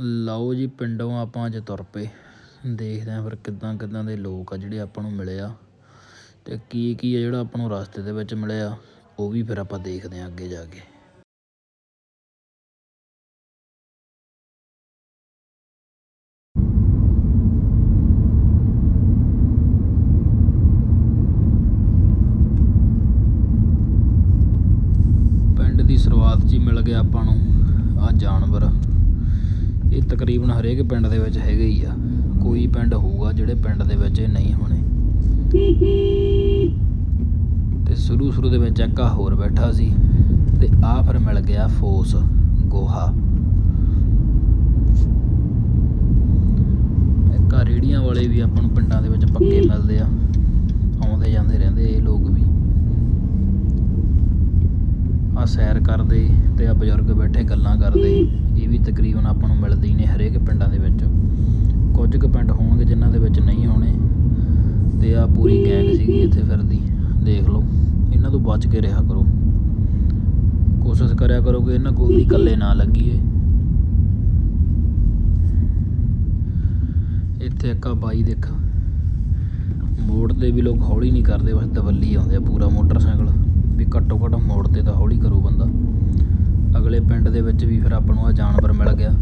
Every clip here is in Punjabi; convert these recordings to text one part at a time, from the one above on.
ਲਓ ਜੀ, ਪਿੰਡੋਂ ਆਪਾਂ ਅੱਜ ਤੁਰ ਪਏ। ਦੇਖਦੇ ਹਾਂ ਫਿਰ ਕਿੱਦਾਂ ਕਿੱਦਾਂ ਦੇ ਲੋਕ ਆ ਜਿਹੜੇ ਆਪਾਂ ਨੂੰ ਮਿਲੇ ਆ। ਤੇ ਕੀ ਕੀ ਆ ਜਿਹੜਾ ਆਪਾਂ ਨੂੰ ਰਸਤੇ ਦੇ ਵਿੱਚ ਮਿਲਿਆ ਉਹ ਵੀ ਫਿਰ ਆਪਾਂ ਦੇਖਦੇ ਹਾਂ ਅੱਗੇ ਜਾ ਕੇ। ਪਿੰਡ ਦੀ ਸ਼ੁਰੂਆਤ 'ਚ ਹੀ ਮਿਲ ਗਿਆ ਆਪਾਂ ਨੂੰ ਆ ਜਾਨਵਰ। ਇਹ ਤਕਰੀਬਨ ਹਰੇਕ ਪਿੰਡ ਦੇ ਵਿੱਚ ਹੈਗੇ ਹੀ ਆ। ਕੋਈ ਪਿੰਡ ਹੋਊਗਾ ਜਿਹੜੇ ਪਿੰਡ ਦੇ ਵਿੱਚ ਇਹ ਨਹੀਂ ਹੋਣੇ। ਤੇ ਸ਼ੁਰੂ ਸ਼ੁਰੂ ਦੇ ਵਿੱਚ ਇੱਕ ਆ ਹੋਰ ਬੈਠਾ ਸੀ ਤੇ ਆ ਫਿਰ ਮਿਲ ਗਿਆ ਫੋਸ ਗੋਹਾ। ਇੱਕ ਆ ਰੇੜੀਆਂ ਵਾਲੇ ਵੀ ਆਪਾਂ ਨੂੰ ਪਿੰਡਾਂ ਦੇ ਵਿੱਚ ਪੱਕੇ ਮਿਲਦੇ ਆ। ਆਉਂਦੇ ਜਾਂਦੇ ਰਹਿੰਦੇ ਇਹ ਲੋਕ ਵੀ। ਆ ਸੈਰ ਕਰਦੇ ਤੇ ਆ ਬਜ਼ੁਰਗ ਬੈਠੇ ਗੱਲਾਂ ਕਰਦੇ। ਇਹ ਵੀ ਤਕਰੀਬਨ ਆਪਾਂ ਨੂੰ ਮਿਲਦੇ ਹੀ ਨੇ ਹਰੇਕ ਪਿੰਡਾਂ ਦੇ ਵਿੱਚ। ਕੁਝ ਕੁ ਪਿੰਡ ਹੋਣਗੇ ਜਿਨ੍ਹਾਂ ਦੇ ਵਿੱਚ ਨਹੀਂ ਹੋਣੇ। ਤੇ ਆ ਪੂਰੀ ਗੈਂਗ ਸੀਗੀ ਇੱਥੇ ਫਿਰਦੀ, ਦੇਖ ਲਓ। ਇਹਨਾਂ ਤੋਂ ਬਚ ਕੇ ਰਿਹਾ ਕਰੋ। ਕੋਸ਼ਿਸ਼ ਕਰਿਆ ਕਰੋ ਕਿ ਇਹਨਾਂ ਕੋਲ ਦੀ ਇਕੱਲੇ ਨਾ ਲੱਗੀਏ। ਇੱਥੇ ਇੱਕ ਆ ਬਾਈ ਦੇਖ। ਮੋੜ ਤੇ ਵੀ ਲੋਕ ਹੌਲੀ ਨਹੀਂ ਕਰਦੇ, ਬਸ ਦਵੱਲੀ ਆਉਂਦੇ ਆ ਪੂਰਾ ਮੋਟਰਸਾਈਕਲ। ਵੀ ਘੱਟੋ ਘੱਟ ਮੋੜ ਤੇ ਤਾਂ ਹੌਲੀ ਕਰੋ ਬੰਦਾ। ਅਗਲੇ ਪਿੰਡ ਦੇ ਵਿੱਚ ਵੀ ਫਿਰ ਆਪਾਂ ਨੂੰ ਆ ਜਾਨਵਰ ਮਿਲ ਗਿਆ।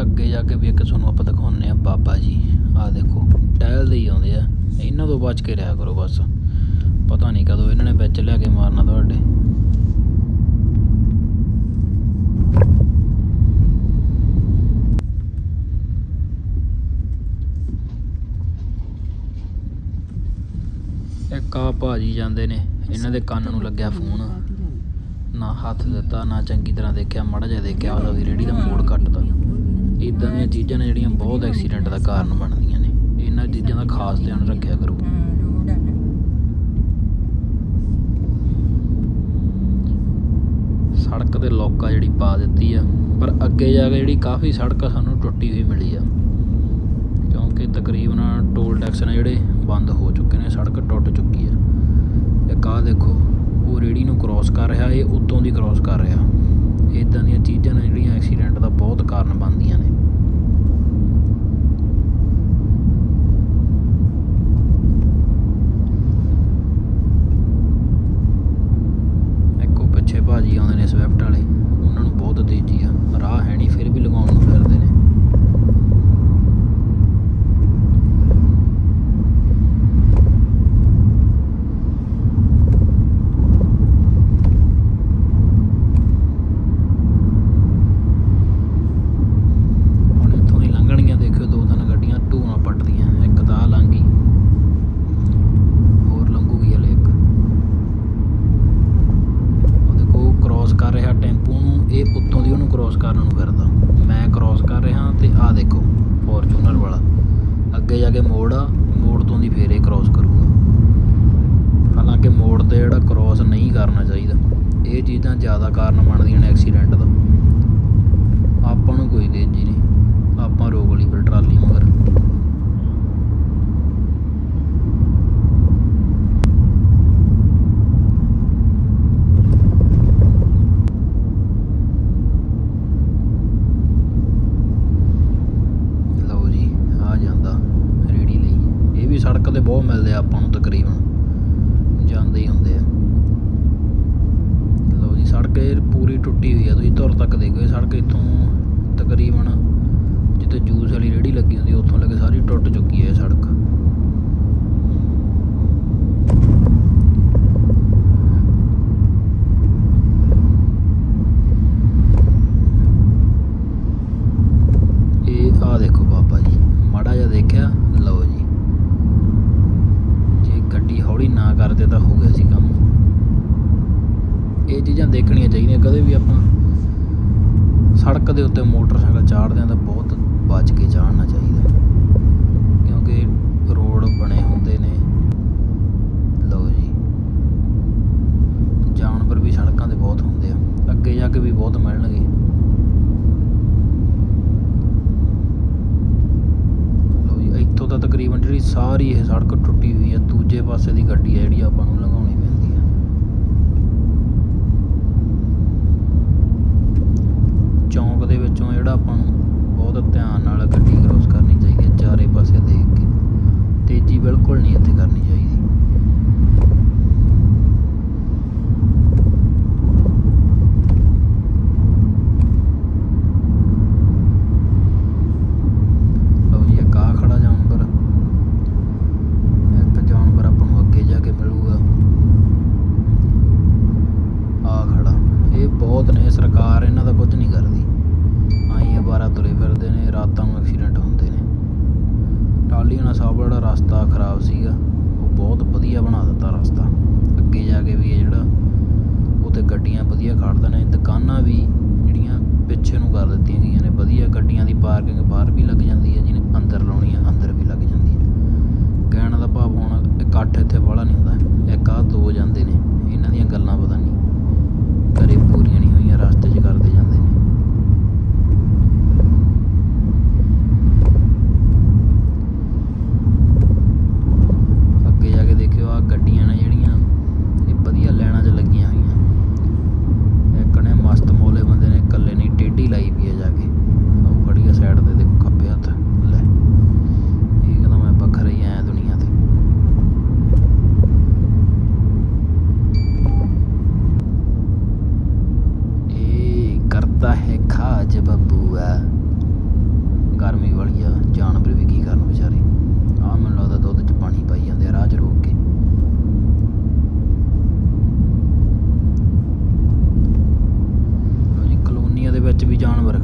ਅੱਗੇ ਜਾ ਕੇ ਵੀ ਇੱਕ ਤੁਹਾਨੂੰ ਆਪਾਂ ਦਿਖਾਉਂਦੇ ਆ ਬਾਬਾ ਜੀ। ਆਹ ਦੇਖੋ, ਟਹਿਲਦੇ ਹੀ ਆਉਂਦੇ ਆ। ਇਹਨਾਂ ਤੋਂ ਬਚ ਕੇ ਰਿਹਾ ਕਰੋ ਬਸ। ਪਤਾ ਨਹੀਂ ਕਦੋਂ ਇਹਨਾਂ ਨੇ ਵਿੱਚ ਲਿਆ ਕੇ ਮਾਰਨਾ ਤੁਹਾਡੇ। ਇੱਕ ਆ ਭਾਜੀ ਜਾਂਦੇ ਨੇ, ਇਹਨਾਂ ਦੇ ਕੰਨ ਨੂੰ ਲੱਗਿਆ ਫੋਨ। ਨਾ ਹੱਥ ਦਿੱਤਾ, ਨਾ ਚੰਗੀ ਤਰ੍ਹਾਂ ਦੇਖਿਆ, ਮਾੜਾ ਜਿਹਾ ਦੇਖਿਆ, ਉਹਦਾ ਵੀ ਰੇੜੀ ਦਾ ਮੋੜ ਕੱਟਦਾ ਇਦਾਂ ਦੀਆਂ ਚੀਜ਼ਾਂ ਨੇ ਜਿਹੜੀਆਂ ਬਹੁਤ ਐਕਸੀਡੈਂਟ ਦਾ ਕਾਰਨ ਬਣਦੀਆਂ ਨੇ। ਇਹਨਾਂ ਚੀਜ਼ਾਂ ਦਾ ਖਾਸ ਧਿਆਨ ਰੱਖਿਆ ਕਰੋ। ਸੜਕ ਤੇ ਲੋਕਾ ਜਿਹੜੀ ਪਾ ਦਿੱਤੀ ਆ, ਪਰ ਅੱਗੇ ਜਾ ਕੇ ਜਿਹੜੀ ਕਾਫੀ ਸੜਕ ਸਾਨੂੰ ਟੁੱਟੀ ਹੋਈ ਮਿਲੀ ਆ। ਕਿਉਂਕਿ ਤਕਰੀਬਨ ਟੋਲ ਟੈਕਸ ਨੇ ਜਿਹੜੇ ਬੰਦ ਹੋ ਚੁੱਕੇ ਨੇ, ਸੜਕ ਟੁੱਟ ਚੁੱਕੀ ਆ। ਇੱਕ ਆਹ ਦੇਖੋ, ਉਹ ਰੇੜੀ ਨੂੰ ਕ੍ਰਾਸ ਕਰ ਰਿਹਾ, ਇਹ ਉੱਤੋਂ ਦੀ ਕ੍ਰਾਸ ਕਰ ਰਿਹਾ। ਇਦਾਂ ਦੀਆਂ ਚੀਜ਼ਾਂ ਨੇ ਜਿਹੜੀਆਂ ਐਕਸੀਡੈਂਟ ਦਾ ਬਹੁਤ ਕਾਰਨ ਬਣਦੀਆਂ ਨੇ। ਇੱਕੋ ਪਿੱਛੇ ਭਾਜੀ ਆਉਂਦੇ ਨੇ subscribe ਬਣਦੀਆਂ ਨੇ ਐਕਸੀਡੈਂਟ ਦਾ ਆਪਾਂ ਨੂੰ ਕੋਈ ਤੇਜ਼ੀ ਨਹੀਂ। ਆਪਾਂ ਰੋਕ ਲਈ ਫਿਰ ਟਰਾਲੀ ਮਗਰ ਲਓ ਜੀ, ਆ ਜਾਂਦਾ ਰੇੜੀ ਲਈ। ਇਹ ਵੀ ਸੜਕ ਤੇ ਬਹੁਤ ਮਿਲਦੇ ਆ ਆਪਾਂ ਨੂੰ ਤਕਰੀਬਨ। ਜਾਂਦੇ ਹੀ ਹੁੰਦੇ ਆ। ਇਹ ਪੂਰੀ ਟੁੱਟੀ ਹੋਈ ਆ, ਤੁਸੀਂ ਧੁਰ ਤੱਕ ਦੇਖੋ ਇਹ ਸੜਕ ਇੱਥੋਂ ਤਕਰੀਬਨ ਜਿੱਥੇ ਜੂਸ ਵਾਲੀ ਰੇੜੀ ਲੱਗੀ ਹੁੰਦੀ ਉੱਥੋਂ ਲੱਗੇ ਸਾਰੀ ਟੁੱਟ ਚੁੱਕੀ ਹੈ ਇਹ ਸੜਕ। ਜਿਹੜਾ ਆਪਾਂ ਨੂੰ ਬਹੁਤ ਧਿਆਨ ਨਾਲ ਗੱਡੀ ਕਰੋਸ ਕਰਨੀ ਚਾਹੀਦੀ ਹੈ ਚਾਰੇ ਪਾਸੇ ਦੇਖ ਕੇ। ਤੇਜ਼ੀ ਬਿਲਕੁਲ ਨਹੀਂ ਇੱਥੇ ਕਰਨੀ ਚਾਹੀਦੀ। ਦੁਕਾਨਾਂ ਵੀ ਜਿਹੜੀਆਂ ਪਿੱਛੇ ਨੂੰ ਕਰ ਦਿੱਤੀਆਂ ਗਈਆਂ ਨੇ, ਵਧੀਆ ਗੱਡੀਆਂ ਦੀ ਪਾਰਕਿੰਗ ਬਾਹਰ ਵੀ ਲੱਗ ਜਾਂਦੀ ਹੈ, ਜਿਹਨੇ ਅੰਦਰ ਲਾਉਣੀ ਆ, ਅੰਦਰ ਵੀ ਲੱਗ ਜਾਂਦੀ ਹੈ। ਕਹਿਣ ਦਾ ਭਾਵ ਹੁਣ ਇਕੱਠ ਇੱਥੇ ਬਾਹਲਾ ਨਹੀਂ ਹੁੰਦਾ, ਇੱਕ ਆ ਦੋ ਜਾਂਦੇ ਨੇ, ਇਹਨਾਂ ਦੀਆਂ ਗੱਲਾਂ ਪਤਾ ਨਹੀਂ। ਘਰੇ ਪੂਰੀਆਂ ਨਹੀਂ ਹੋਈਆਂ, ਰਸਤੇ 'ਚ ਕਰ ਤਾਂ ਹੈ ਖਾਜ ਬੱਬੂ ਗਰਮੀ ਵਾਲੀ ਆ, ਜਾਨਵਰ ਵੀ ਕੀ ਕਰਨ ਵਿਚਾਰੇ। ਆ ਮੈਨੂੰ ਲੱਗਦਾ ਦੁੱਧ 'ਚ ਪਾਣੀ ਪਾਈ ਜਾਂਦੇ ਆ, ਰਾਹ 'ਚ ਰੋਕ ਕੇ। ਜੀ, ਕਲੋਨੀਆਂ ਦੇ ਵਿੱਚ ਵੀ ਜਾਨਵਰ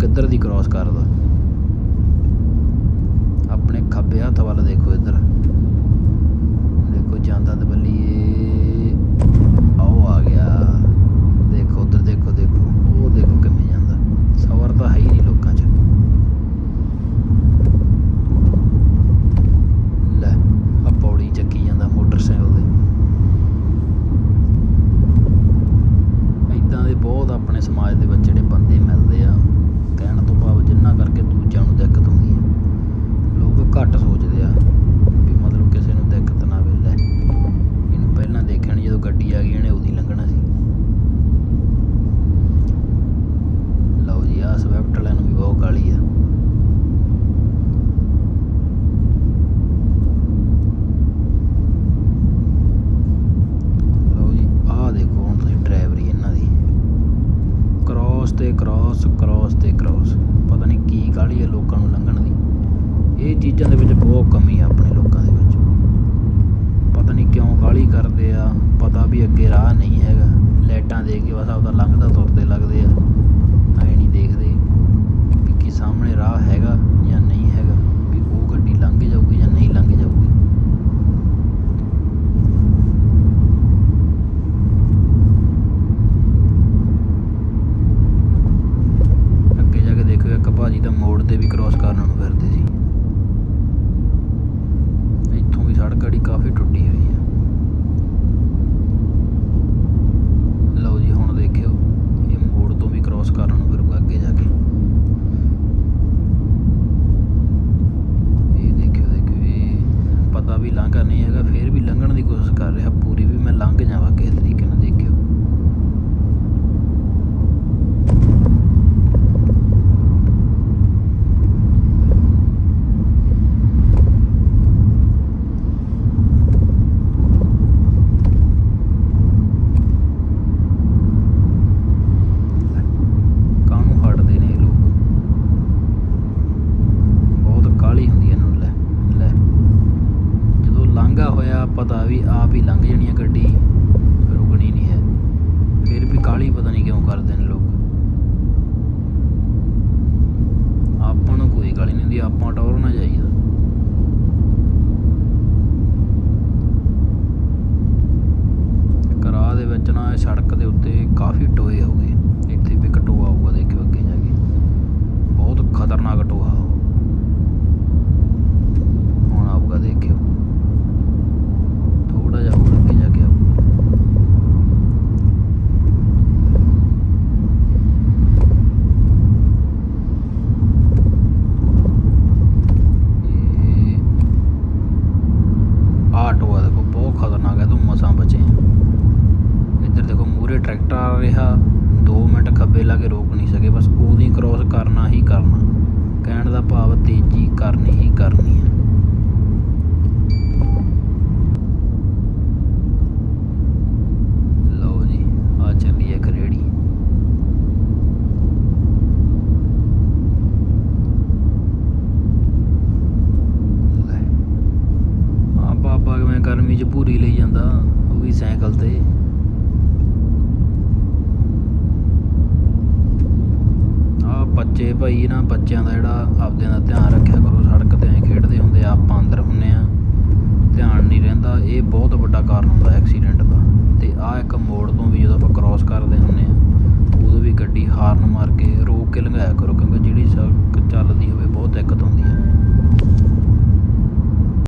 ਕਿੱਧਰ ਦੀ ਕਰੋਸ ਕਰਦਾ? ਆਪਣੇ ਖੱਬੇ ਹੱਥ ਵੱਲ ਦੇਖੋ ਇੱਧਰ। ਗੱਲਾਂ ਕਰਨੀਆਂ ਬੱਚੇ ਭਾਈ ਨਾ ਬੱਚਿਆਂ ਦਾ ਜਿਹੜਾ ਆਪਦਿਆਂ ਦਾ ਧਿਆਨ ਰੱਖਿਆ ਕਰੋ, ਸੜਕ ਤੇ ਐ ਖੇਡਦੇ ਹੁੰਦੇ ਆ, ਆਪਾਂ ਅੰਦਰ ਹੁੰਨੇ ਆ। ਧਿਆਨ ਨਹੀਂ ਰਹਿੰਦਾ, ਇਹ ਬਹੁਤ ਵੱਡਾ ਕਾਰਨ ਹੁੰਦਾ ਐਕਸੀਡੈਂਟ ਦਾ। ਤੇ ਆ ਇੱਕ ਮੋੜ ਤੋਂ ਵੀ ਜਦੋਂ ਆਪਾਂ ਕ੍ਰਾਸ ਕਰਦੇ ਹੁੰਨੇ ਆ, ਉਦੋਂ ਵੀ ਗੱਡੀ ਹਾਰਨ ਮਾਰ ਕੇ ਰੋਕ ਕੇ ਲੰਘਾਇਆ ਕਰੋ, ਕਿਉਂਕਿ ਜਿਹੜੀ ਸੜਕ ਚੱਲਦੀ ਹੋਵੇ ਬਹੁਤ ਦਿੱਕਤ ਹੁੰਦੀ ਹੈ